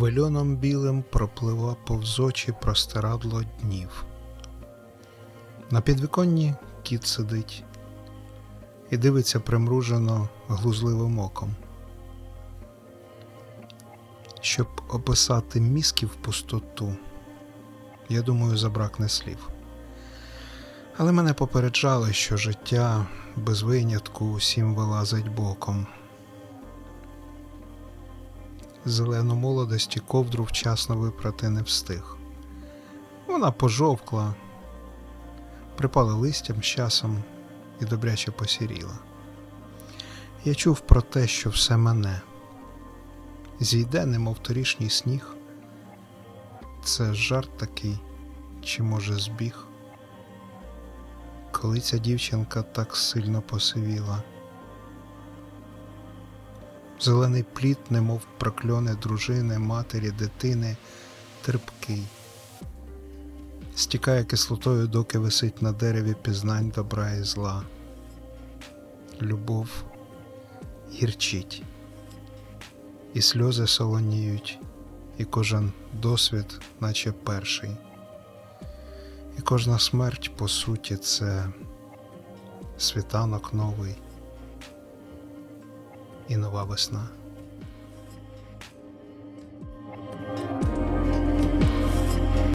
Вельоном білим проплива повз очі простирадло днів. На підвіконні кіт сидить і дивиться примружено глузливим оком. Щоб описати мізків пустоту, я думаю, забракне слів. Але мене попереджали, що життя без винятку усім вилазить боком. Зелену молодості ковдру вчасно випрати не встиг. Вона пожовкла, припала листям з часом і добряче посіріла. Я чув про те, що все мене зійде, немов торішній сніг. Це жарт такий, чи може збіг? Коли ця дівчинка так сильно посивіла. Зелений плід, немов прокльони дружини, матері, дитини, терпкий. Стікає кислотою, доки висить на дереві пізнань добра і зла. Любов гірчить, і сльози солоніють, і кожен досвід, наче перший. І кожна смерть, по суті, це світанок новий і нова весна.